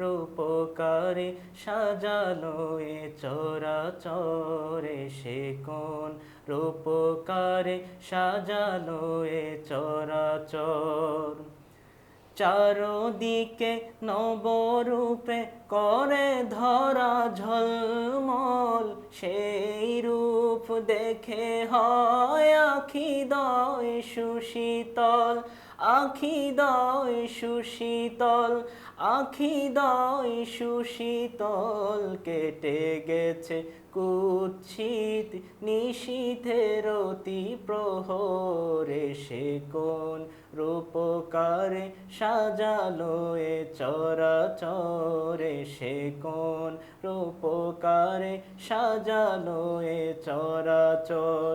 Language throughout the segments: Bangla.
রূপকারে সাজালো এ চরাচরে সে কোন রূপকারে সাজালো এ চরাচর? চারদিকে নবরূপে করে ধরা ঝলমল, সেই রূপ দেখে হয় আখি দয় সুশীতল। আখি দয় সুশীতল, আখি দয় সুশীতল কেটে গেছে কুচ্ছিত নিশীথের অতি প্রহরে সে কোন রূপকারে সাজালো এ চরাচরে সে কোন রূপকারে সাজালো এ চরাচর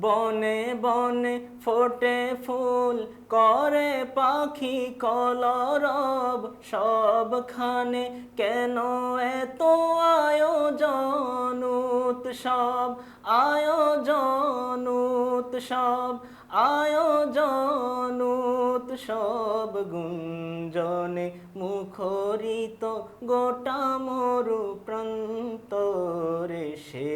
বনে বনে ফোটে ফুল, করে পাখি কলরব। সবখানে কেন এত আয়োজন? উৎসব আয়োজন উৎসব আয়োজন, উৎসব। গুঞ্জনে মুখরিত গোটা মরু প্রান্তরে সে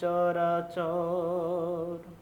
চরাচর।